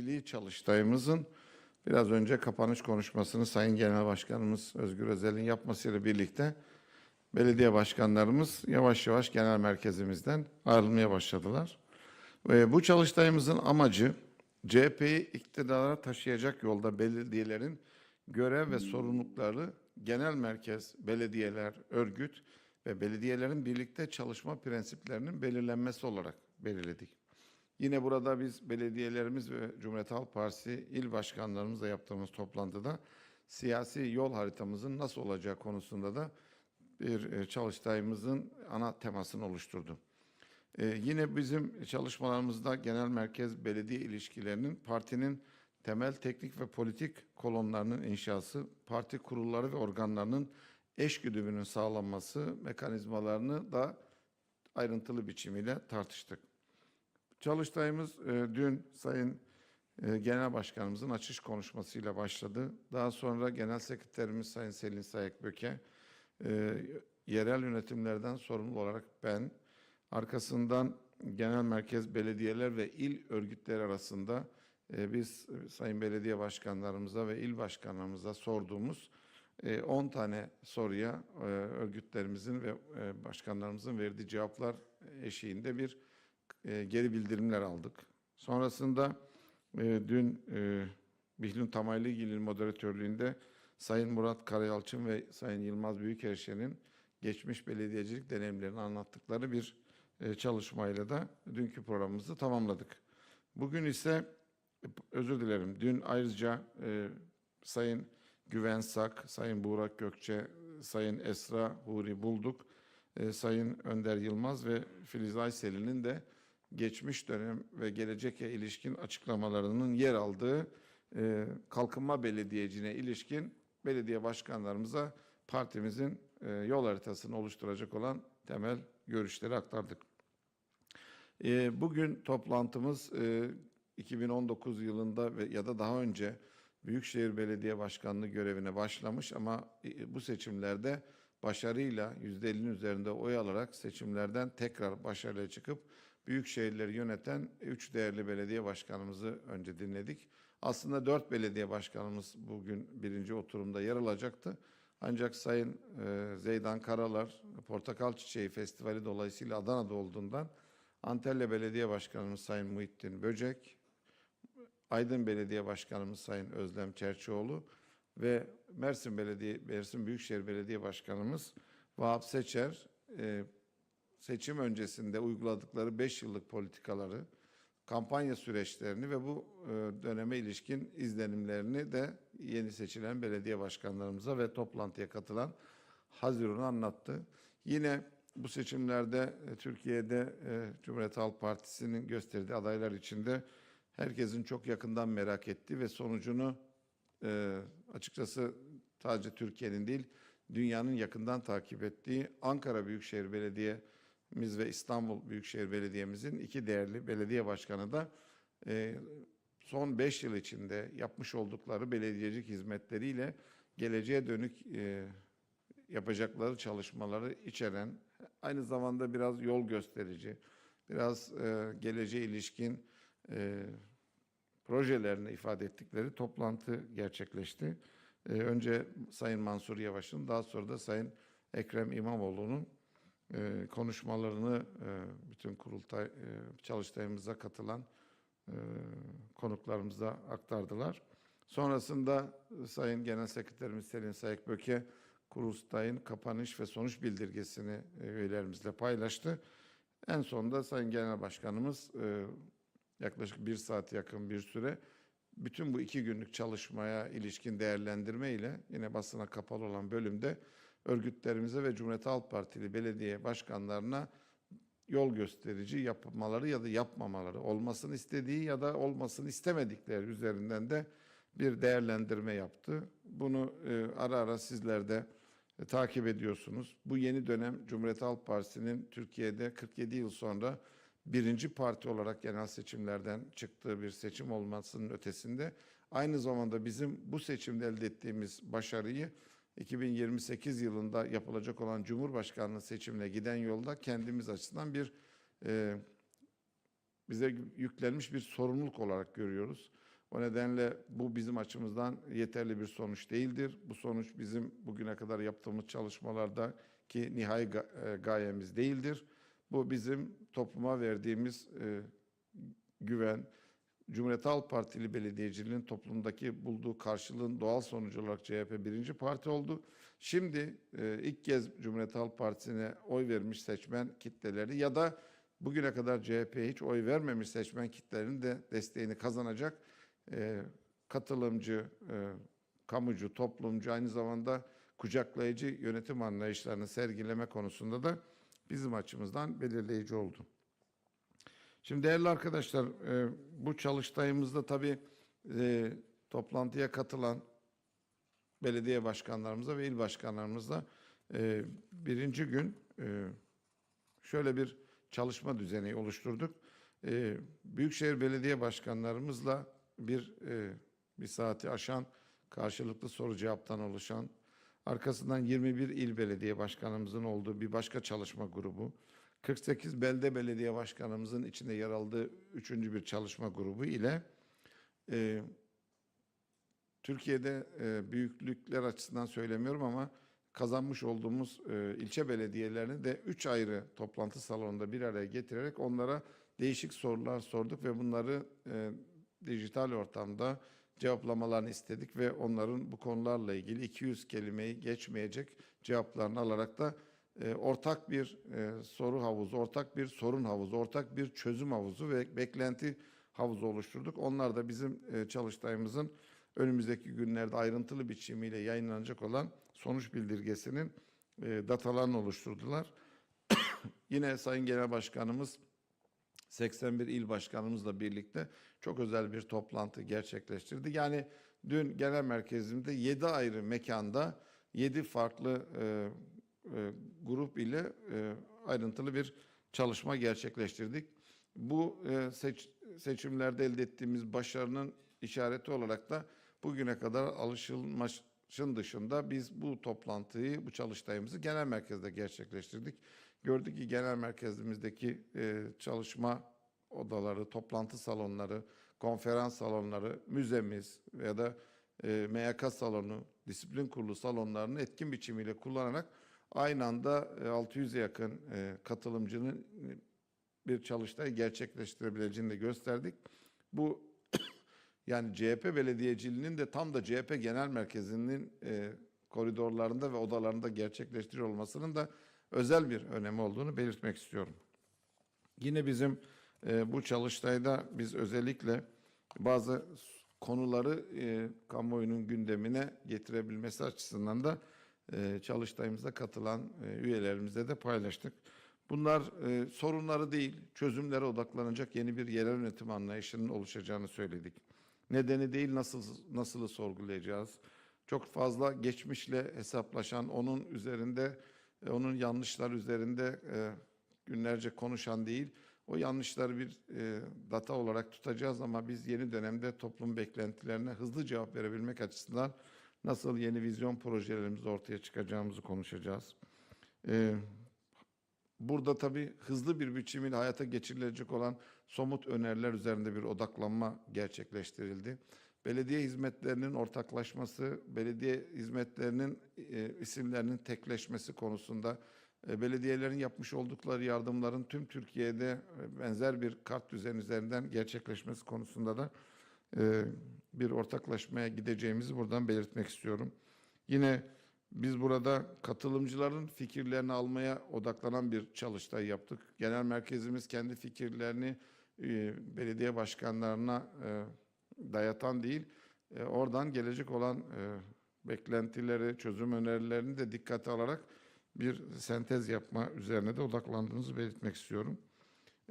belediyeciliği çalıştayımızın biraz önce kapanış konuşmasını Sayın Genel Başkanımız Özgür Özel'in yapmasıyla birlikte belediye başkanlarımız yavaş yavaş genel merkezimizden ayrılmaya başladılar. Ve bu çalıştayımızın amacı CHP'yi iktidara taşıyacak yolda belediyelerin görev ve sorumlulukları genel merkez, belediyeler, örgüt ve belediyelerin birlikte çalışma prensiplerinin belirlenmesi olarak belirledik. Yine burada biz belediyelerimiz ve Cumhuriyet Halk Partisi il başkanlarımızla yaptığımız toplantıda siyasi yol haritamızın nasıl olacağı konusunda da bir e, çalıştayımızın ana temasını oluşturdu. Ee, yine bizim çalışmalarımızda genel merkez belediye ilişkilerinin partinin temel teknik ve politik kolonlarının inşası, parti kurulları ve organlarının eş güdümünün sağlanması mekanizmalarını da ayrıntılı biçimiyle tartıştık. Çalıştayımız e, dün Sayın e, Genel Başkanımızın açış konuşmasıyla başladı. Daha sonra Genel Sekreterimiz Sayın Selin Sayık Böke, e, yerel yönetimlerden sorumlu olarak ben, arkasından genel merkez belediyeler ve il örgütleri arasında e, biz e, sayın belediye başkanlarımıza ve il başkanlarımıza sorduğumuz e, 10 tane soruya e, örgütlerimizin ve e, başkanlarımızın verdiği cevaplar eşiğinde bir e, geri bildirimler aldık. Sonrasında e, dün e, Bihlun Tamaylıgil'in moderatörlüğünde Sayın Murat Karayalçın ve Sayın Yılmaz Büyükerşen'in geçmiş belediyecilik deneyimlerini anlattıkları bir e, çalışmayla da dünkü programımızı tamamladık. Bugün ise özür dilerim. Dün ayrıca e, Sayın Güven Sak, Sayın Buğrak Gökçe, Sayın Esra Huri Bulduk, e, Sayın Önder Yılmaz ve Filiz Aysel'in de geçmiş dönem ve geleceğe ilişkin açıklamalarının yer aldığı e, kalkınma belediyecine ilişkin belediye başkanlarımıza partimizin e, yol haritasını oluşturacak olan temel görüşleri aktardık. E, bugün toplantımız e, 2019 yılında ve ya da daha önce Büyükşehir Belediye Başkanlığı görevine başlamış ama e, bu seçimlerde başarıyla %50'nin üzerinde oy alarak seçimlerden tekrar başarıya çıkıp büyük şehirleri yöneten üç değerli belediye başkanımızı önce dinledik. Aslında dört belediye başkanımız bugün birinci oturumda yer alacaktı. Ancak Sayın e, Zeydan Karalar Portakal Çiçeği Festivali dolayısıyla Adana'da olduğundan Antalya Belediye Başkanımız Sayın Muhittin Böcek, Aydın Belediye Başkanımız Sayın Özlem Çerçioğlu ve Mersin Belediye Mersin Büyükşehir Belediye Başkanımız Vahap Seçer e, seçim öncesinde uyguladıkları 5 yıllık politikaları, kampanya süreçlerini ve bu e, döneme ilişkin izlenimlerini de yeni seçilen belediye başkanlarımıza ve toplantıya katılan Haziran'ı anlattı. Yine bu seçimlerde e, Türkiye'de e, Cumhuriyet Halk Partisi'nin gösterdiği adaylar içinde herkesin çok yakından merak ettiği ve sonucunu açıkçası sadece Türkiye'nin değil dünyanın yakından takip ettiği Ankara Büyükşehir Belediye'miz ve İstanbul Büyükşehir Belediye'mizin iki değerli belediye başkanı da e, son beş yıl içinde yapmış oldukları belediyecilik hizmetleriyle geleceğe dönük e, yapacakları çalışmaları içeren aynı zamanda biraz yol gösterici, biraz e, geleceğe ilişkin e, projelerini ifade ettikleri toplantı gerçekleşti. E, önce Sayın Mansur Yavaş'ın daha sonra da Sayın Ekrem İmamoğlu'nun e, konuşmalarını e, bütün kurultay e, çalıştayımıza katılan e, konuklarımıza aktardılar. Sonrasında Sayın Genel Sekreterimiz Selin Sayık Böke kurultayın kapanış ve sonuç bildirgesini e, üyelerimizle paylaştı. En sonunda Sayın Genel Başkanımız e, yaklaşık bir saat yakın bir süre bütün bu iki günlük çalışmaya ilişkin değerlendirme ile yine basına kapalı olan bölümde örgütlerimize ve Cumhuriyet Halk Partili belediye başkanlarına yol gösterici yapmaları ya da yapmamaları, olmasını istediği ya da olmasını istemedikleri üzerinden de bir değerlendirme yaptı. Bunu e, ara ara sizler de e, takip ediyorsunuz. Bu yeni dönem Cumhuriyet Halk Partisi'nin Türkiye'de 47 yıl sonra birinci parti olarak genel seçimlerden çıktığı bir seçim olmasının ötesinde aynı zamanda bizim bu seçimde elde ettiğimiz başarıyı 2028 yılında yapılacak olan Cumhurbaşkanlığı seçimine giden yolda kendimiz açısından bir e, bize yüklenmiş bir sorumluluk olarak görüyoruz. O nedenle bu bizim açımızdan yeterli bir sonuç değildir. Bu sonuç bizim bugüne kadar yaptığımız çalışmalarda ki nihai e, gayemiz değildir. Bu bizim topluma verdiğimiz e, güven, Cumhuriyet Halk Partili belediyeciliğin toplumdaki bulduğu karşılığın doğal sonucu olarak CHP birinci parti oldu. Şimdi e, ilk kez Cumhuriyet Halk Partisi'ne oy vermiş seçmen kitleleri ya da bugüne kadar CHP'ye hiç oy vermemiş seçmen kitlelerinin de desteğini kazanacak e, katılımcı, e, kamucu, toplumcu aynı zamanda kucaklayıcı yönetim anlayışlarını sergileme konusunda da bizim açımızdan belirleyici oldu. Şimdi değerli arkadaşlar, e, bu çalıştayımızda tabii e, toplantıya katılan belediye başkanlarımıza ve il başkanlarımızla e, birinci gün şöyle bir çalışma düzeni oluşturduk. Büyükşehir Belediye Başkanlarımızla bir bir saati aşan karşılıklı soru cevaptan oluşan arkasından 21 il belediye başkanımızın olduğu bir başka çalışma grubu 48 belde belediye başkanımızın içinde yer aldığı üçüncü bir çalışma grubu ile e, Türkiye'de e, büyüklükler açısından söylemiyorum ama kazanmış olduğumuz e, ilçe belediyelerini de üç ayrı toplantı salonunda bir araya getirerek onlara değişik sorular sorduk ve bunları e, dijital ortamda cevaplamalarını istedik ve onların bu konularla ilgili 200 kelimeyi geçmeyecek cevaplarını alarak da e, ortak bir e, soru havuzu, ortak bir sorun havuzu, ortak bir çözüm havuzu ve beklenti havuzu oluşturduk. Onlar da bizim e, çalıştayımızın önümüzdeki günlerde ayrıntılı biçimiyle yayınlanacak olan sonuç bildirgesinin datalarını oluşturdular. Yine Sayın Genel Başkanımız 81 il başkanımızla birlikte çok özel bir toplantı gerçekleştirdi. Yani dün genel merkezimde 7 ayrı mekanda 7 farklı e, grup ile e, ayrıntılı bir çalışma gerçekleştirdik. Bu e, seç, seçimlerde elde ettiğimiz başarının işareti olarak da bugüne kadar alışılmışın dışında biz bu toplantıyı, bu çalıştayımızı genel merkezde gerçekleştirdik. Gördük ki genel merkezimizdeki e, çalışma odaları, toplantı salonları, konferans salonları, müzemiz ya da e, MYK salonu, disiplin kurulu salonlarını etkin biçimiyle kullanarak aynı anda e, 600'e yakın e, katılımcının e, bir çalıştay gerçekleştirebileceğini de gösterdik. Bu yani CHP belediyeciliğinin de tam da CHP genel merkezinin e, koridorlarında ve odalarında gerçekleştiriyor olmasının da özel bir önemi olduğunu belirtmek istiyorum. Yine bizim bu çalıştayda biz özellikle bazı konuları e, kamuoyunun gündemine getirebilmesi açısından da çalıştayımıza katılan e, üyelerimizle de paylaştık. Bunlar e, sorunları değil, çözümlere odaklanacak yeni bir yerel yönetim anlayışının oluşacağını söyledik. Nedeni değil, nasıl nasılı sorgulayacağız. Çok fazla geçmişle hesaplaşan, onun üzerinde, e, onun yanlışlar üzerinde e, günlerce konuşan değil, o yanlışları bir e, data olarak tutacağız ama biz yeni dönemde toplum beklentilerine hızlı cevap verebilmek açısından nasıl yeni vizyon projelerimizi ortaya çıkacağımızı konuşacağız. E, Burada tabii hızlı bir biçimiyle hayata geçirilecek olan somut öneriler üzerinde bir odaklanma gerçekleştirildi. Belediye hizmetlerinin ortaklaşması, belediye hizmetlerinin e, isimlerinin tekleşmesi konusunda e, belediyelerin yapmış oldukları yardımların tüm Türkiye'de e, benzer bir kart düzeni üzerinden gerçekleşmesi konusunda da bir ortaklaşmaya gideceğimizi buradan belirtmek istiyorum. Yine biz burada katılımcıların fikirlerini almaya odaklanan bir çalıştay yaptık. Genel merkezimiz kendi fikirlerini e, belediye başkanlarına e, dayatan değil, e, oradan gelecek olan e, beklentileri, çözüm önerilerini de dikkate alarak bir sentez yapma üzerine de odaklandığınızı belirtmek istiyorum.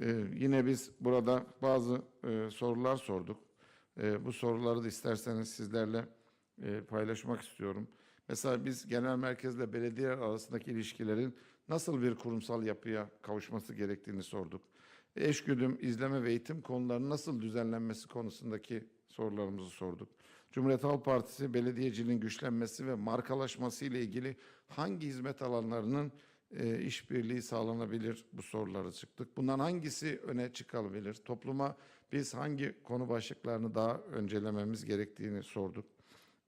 E, yine biz burada bazı e, sorular sorduk. E, bu soruları da isterseniz sizlerle e, paylaşmak istiyorum. Mesela biz genel merkezle belediyeler arasındaki ilişkilerin nasıl bir kurumsal yapıya kavuşması gerektiğini sorduk. Eşgüdüm, izleme ve eğitim konularının nasıl düzenlenmesi konusundaki sorularımızı sorduk. Cumhuriyet Halk Partisi belediyeciliğin güçlenmesi ve markalaşması ile ilgili hangi hizmet alanlarının e, işbirliği sağlanabilir bu soruları çıktık. Bundan hangisi öne çıkabilir? Topluma biz hangi konu başlıklarını daha öncelememiz gerektiğini sorduk.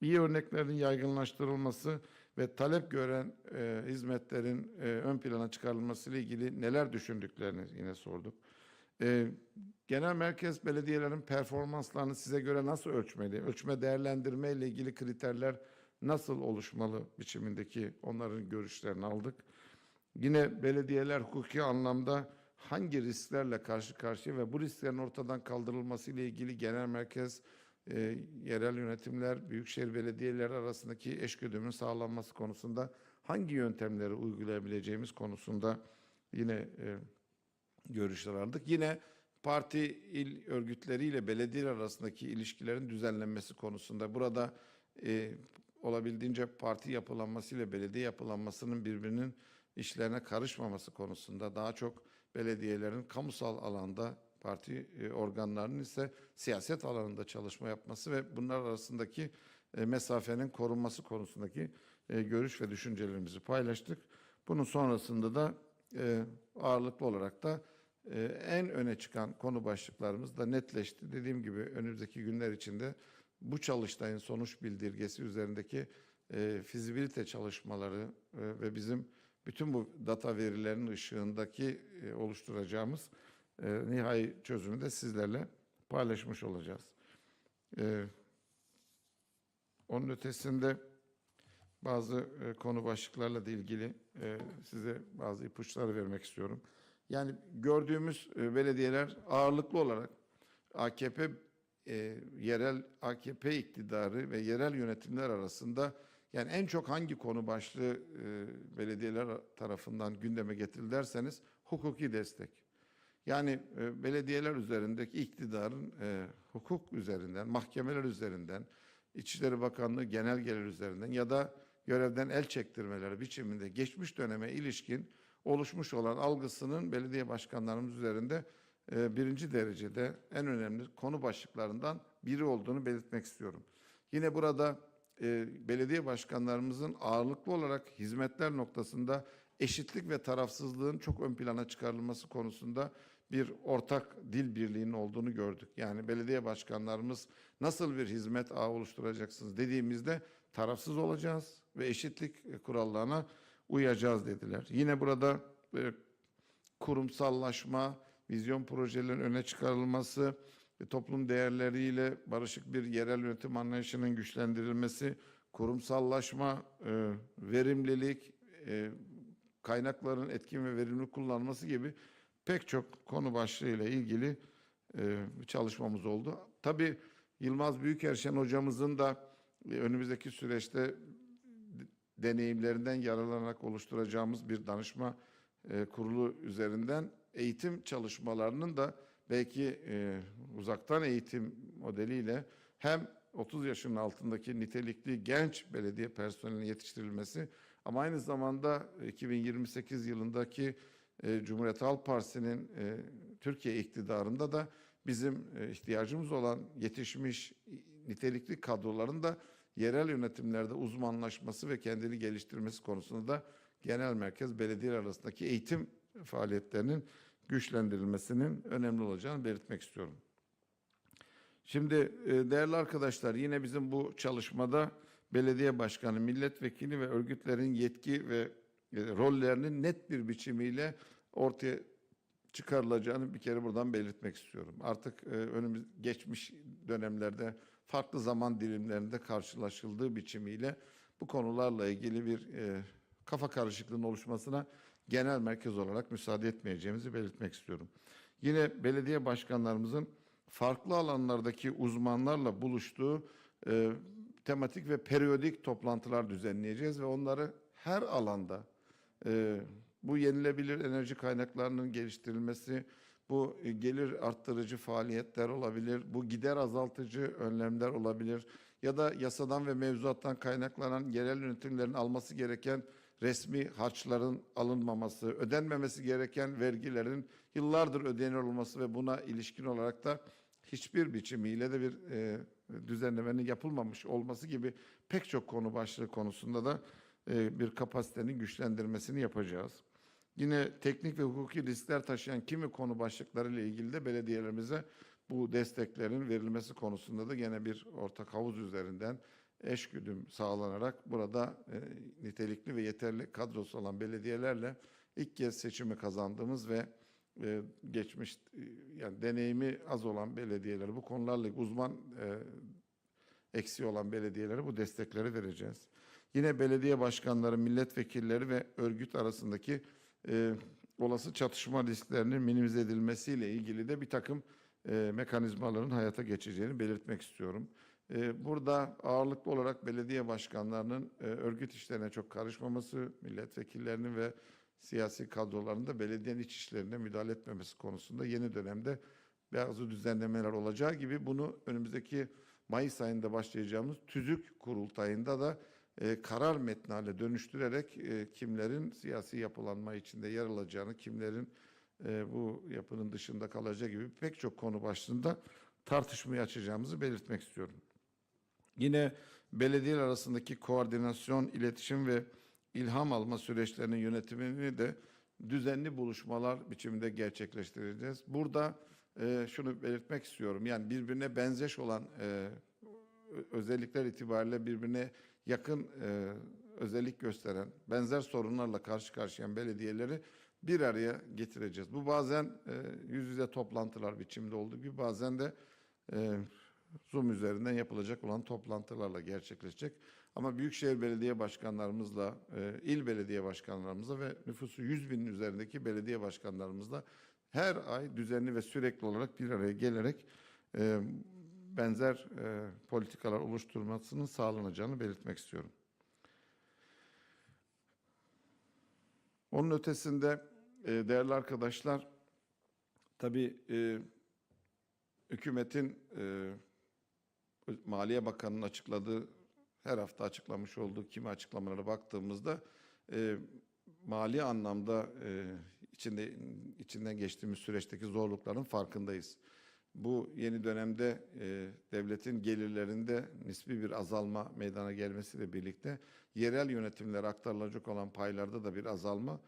İyi örneklerin yaygınlaştırılması ve talep gören e, hizmetlerin e, ön plana çıkarılması ile ilgili neler düşündüklerini yine sorduk. E, genel merkez belediyelerin performanslarını size göre nasıl ölçmeli? Ölçme değerlendirme ile ilgili kriterler nasıl oluşmalı biçimindeki onların görüşlerini aldık. Yine belediyeler hukuki anlamda hangi risklerle karşı karşıya ve bu risklerin ortadan kaldırılması ile ilgili genel merkez, e, yerel yönetimler, büyükşehir belediyeleri arasındaki eşgüdümün sağlanması konusunda hangi yöntemleri uygulayabileceğimiz konusunda yine e, görüşler aldık. Yine parti il örgütleriyle belediyeler arasındaki ilişkilerin düzenlenmesi konusunda burada e, olabildiğince parti yapılanmasıyla belediye yapılanmasının birbirinin işlerine karışmaması konusunda daha çok belediyelerin kamusal alanda parti e, organlarının ise siyaset alanında çalışma yapması ve bunlar arasındaki e, mesafenin korunması konusundaki e, görüş ve düşüncelerimizi paylaştık. Bunun sonrasında da ağırlıklı olarak da en öne çıkan konu başlıklarımız da netleşti. Dediğim gibi önümüzdeki günler içinde bu çalıştayın sonuç bildirgesi üzerindeki fizibilite çalışmaları ve bizim bütün bu data verilerinin ışığındaki e, oluşturacağımız e, nihai çözümü de sizlerle paylaşmış olacağız. E, onun ötesinde bazı e, konu başlıklarla da ilgili size bazı ipuçları vermek istiyorum. Yani gördüğümüz belediyeler ağırlıklı olarak AKP e, yerel AKP iktidarı ve yerel yönetimler arasında yani en çok hangi konu başlığı e, belediyeler tarafından gündeme getirildi derseniz hukuki destek. Yani e, belediyeler üzerindeki iktidarın e, hukuk üzerinden, mahkemeler üzerinden, İçişleri Bakanlığı genelgeler üzerinden ya da görevden el çektirmeleri biçiminde geçmiş döneme ilişkin oluşmuş olan algısının belediye başkanlarımız üzerinde e, birinci derecede en önemli konu başlıklarından biri olduğunu belirtmek istiyorum. Yine burada e, belediye başkanlarımızın ağırlıklı olarak hizmetler noktasında eşitlik ve tarafsızlığın çok ön plana çıkarılması konusunda bir ortak dil birliğinin olduğunu gördük. Yani belediye başkanlarımız nasıl bir hizmet ağı oluşturacaksınız dediğimizde tarafsız olacağız ve eşitlik kurallarına uyacağız dediler. Yine burada e, kurumsallaşma, vizyon projelerinin öne çıkarılması, ve toplum değerleriyle barışık bir yerel yönetim anlayışının güçlendirilmesi, kurumsallaşma, e, verimlilik, e, kaynakların etkin ve verimli kullanılması gibi pek çok konu başlığıyla ilgili e, çalışmamız oldu. Tabii Yılmaz Büyükerşen hocamızın da önümüzdeki süreçte deneyimlerinden yararlanarak oluşturacağımız bir danışma kurulu üzerinden eğitim çalışmalarının da belki e, uzaktan eğitim modeliyle hem 30 yaşının altındaki nitelikli genç belediye personelinin yetiştirilmesi ama aynı zamanda 2028 yılındaki e, Cumhuriyet Halk Partisi'nin e, Türkiye iktidarında da bizim e, ihtiyacımız olan yetişmiş nitelikli kadroların da yerel yönetimlerde uzmanlaşması ve kendini geliştirmesi konusunda da genel merkez belediye arasındaki eğitim faaliyetlerinin güçlendirilmesinin önemli olacağını belirtmek istiyorum. Şimdi e, değerli arkadaşlar yine bizim bu çalışmada belediye başkanı, milletvekili ve örgütlerin yetki ve e, rollerinin net bir biçimiyle ortaya çıkarılacağını bir kere buradan belirtmek istiyorum. Artık e, önümüz geçmiş dönemlerde farklı zaman dilimlerinde karşılaşıldığı biçimiyle bu konularla ilgili bir kafa karışıklığının oluşmasına genel merkez olarak müsaade etmeyeceğimizi belirtmek istiyorum. Yine belediye başkanlarımızın farklı alanlardaki uzmanlarla buluştuğu e, tematik ve periyodik toplantılar düzenleyeceğiz ve onları her alanda e, bu yenilebilir enerji kaynaklarının geliştirilmesi, bu gelir arttırıcı faaliyetler olabilir, bu gider azaltıcı önlemler olabilir ya da yasadan ve mevzuattan kaynaklanan yerel yönetimlerin alması gereken resmi harçların alınmaması, ödenmemesi gereken vergilerin yıllardır ödenir olması ve buna ilişkin olarak da hiçbir biçimiyle de bir e, düzenlemenin yapılmamış olması gibi pek çok konu başlığı konusunda da e, bir kapasitenin güçlendirmesini yapacağız. Yine teknik ve hukuki riskler taşıyan kimi konu başlıkları ile ilgili de belediyelerimize bu desteklerin verilmesi konusunda da gene bir ortak havuz üzerinden eşgüdüm sağlanarak burada e, nitelikli ve yeterli kadrosu olan belediyelerle ilk kez seçimi kazandığımız ve e, geçmiş e, yani deneyimi az olan belediyeleri bu konularla uzman e, eksiği olan belediyelere bu destekleri vereceğiz. Yine belediye başkanları, milletvekilleri ve örgüt arasındaki e, olası çatışma risklerinin minimize edilmesiyle ilgili de bir takım e, mekanizmaların hayata geçeceğini belirtmek istiyorum. E, burada ağırlıklı olarak belediye başkanlarının e, örgüt işlerine çok karışmaması, milletvekillerinin ve siyasi kadroların da belediyenin iç işlerine müdahale etmemesi konusunda yeni dönemde bazı düzenlemeler olacağı gibi bunu önümüzdeki Mayıs ayında başlayacağımız tüzük kurultayında da e, karar metni dönüştürerek e, kimlerin siyasi yapılanma içinde yer alacağını, kimlerin bu yapının dışında kalacağı gibi pek çok konu başlığında tartışmayı açacağımızı belirtmek istiyorum. Yine belediyeler arasındaki koordinasyon, iletişim ve ilham alma süreçlerinin yönetimini de düzenli buluşmalar biçiminde gerçekleştireceğiz. Burada e, şunu belirtmek istiyorum. Yani birbirine benzeş olan e, özellikler itibariyle birbirine yakın e, özellik gösteren, benzer sorunlarla karşı karşıya belediyeleri bir araya getireceğiz. Bu bazen e, yüz yüze toplantılar biçiminde olduğu gibi bazen de e, Zoom üzerinden yapılacak olan toplantılarla gerçekleşecek. Ama Büyükşehir Belediye Başkanlarımızla, e, il belediye başkanlarımızla ve nüfusu 100 binin üzerindeki belediye başkanlarımızla her ay düzenli ve sürekli olarak bir araya gelerek e, benzer e, politikalar oluşturmasının sağlanacağını belirtmek istiyorum. Onun ötesinde e, değerli arkadaşlar, tabii e, hükümetin e, Maliye Bakanı'nın açıkladığı, her hafta açıklamış olduğu kimi açıklamalara baktığımızda e, mali anlamda e, içinde içinden geçtiğimiz süreçteki zorlukların farkındayız. Bu yeni dönemde e, devletin gelirlerinde nispi bir azalma meydana gelmesiyle birlikte yerel yönetimlere aktarılacak olan paylarda da bir azalma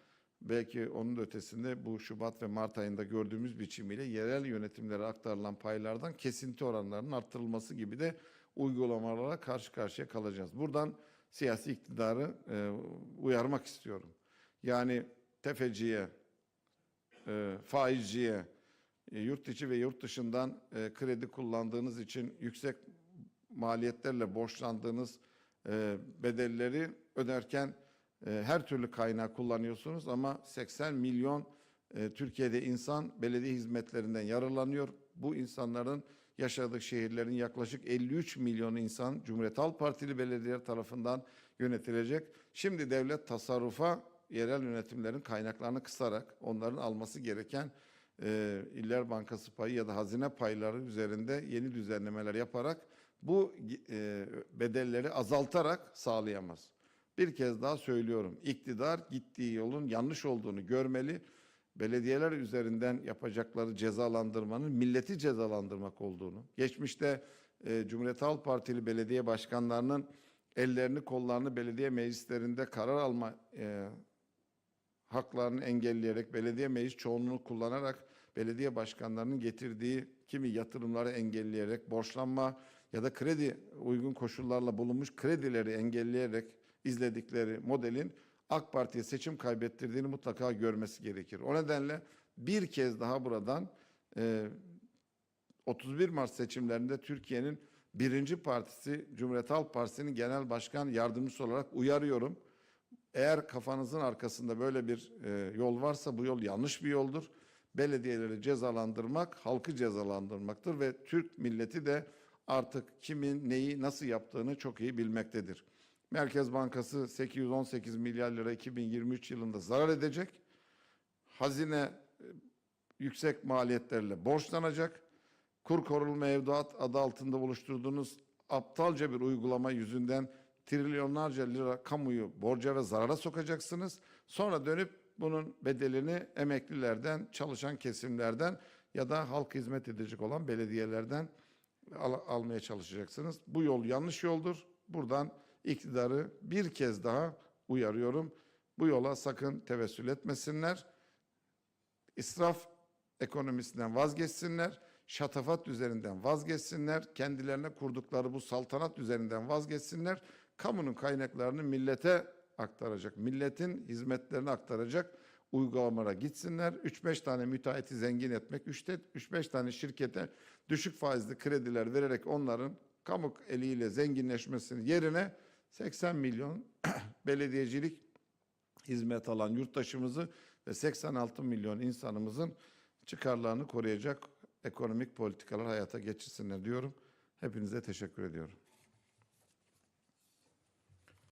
belki onun ötesinde bu Şubat ve Mart ayında gördüğümüz biçimiyle yerel yönetimlere aktarılan paylardan kesinti oranlarının arttırılması gibi de uygulamalara karşı karşıya kalacağız. Buradan siyasi iktidarı e, uyarmak istiyorum. Yani tefeciye, e, faizciye, e, yurt içi ve yurt dışından e, kredi kullandığınız için yüksek maliyetlerle borçlandığınız e, bedelleri öderken e, her türlü kaynağı kullanıyorsunuz ama 80 milyon e, Türkiye'de insan belediye hizmetlerinden yararlanıyor. Bu insanların yaşadığı şehirlerin yaklaşık 53 milyon insan Cumhuriyet Halk Partili belediyeler tarafından yönetilecek. Şimdi devlet tasarrufa yerel yönetimlerin kaynaklarını kısarak onların alması gereken e, İller Bankası payı ya da hazine payları üzerinde yeni düzenlemeler yaparak bu e, bedelleri azaltarak sağlayamaz. Bir kez daha söylüyorum. İktidar gittiği yolun yanlış olduğunu görmeli. Belediyeler üzerinden yapacakları cezalandırmanın milleti cezalandırmak olduğunu, geçmişte e, Cumhuriyet Halk Partili belediye başkanlarının ellerini kollarını belediye meclislerinde karar alma e, haklarını engelleyerek, belediye meclis çoğunluğunu kullanarak belediye başkanlarının getirdiği kimi yatırımları engelleyerek, borçlanma ya da kredi uygun koşullarla bulunmuş kredileri engelleyerek izledikleri modelin AK Parti'ye seçim kaybettirdiğini mutlaka görmesi gerekir. O nedenle bir kez daha buradan e, 31 Mart seçimlerinde Türkiye'nin birinci partisi Cumhuriyet Halk Partisi'nin genel başkan yardımcısı olarak uyarıyorum. Eğer kafanızın arkasında böyle bir e, yol varsa bu yol yanlış bir yoldur. Belediyeleri cezalandırmak halkı cezalandırmaktır ve Türk milleti de artık kimin neyi nasıl yaptığını çok iyi bilmektedir. Merkez Bankası 818 milyar lira 2023 yılında zarar edecek. Hazine e, yüksek maliyetlerle borçlanacak. Kur korunma mevduat adı altında oluşturduğunuz aptalca bir uygulama yüzünden trilyonlarca lira kamuyu borca ve zarara sokacaksınız. Sonra dönüp bunun bedelini emeklilerden, çalışan kesimlerden ya da halk hizmet edecek olan belediyelerden al- almaya çalışacaksınız. Bu yol yanlış yoldur. Buradan iktidarı bir kez daha uyarıyorum. Bu yola sakın tevessül etmesinler. İsraf ekonomisinden vazgeçsinler. Şatafat üzerinden vazgeçsinler. Kendilerine kurdukları bu saltanat üzerinden vazgeçsinler. Kamunun kaynaklarını millete aktaracak, milletin hizmetlerini aktaracak uygulamalara gitsinler. 3-5 tane müteahhiti zengin etmek, 3-5 tane şirkete düşük faizli krediler vererek onların kamu eliyle zenginleşmesinin yerine 80 milyon belediyecilik hizmet alan yurttaşımızı ve 86 milyon insanımızın çıkarlarını koruyacak ekonomik politikalar hayata geçirsinler diyorum. Hepinize teşekkür ediyorum.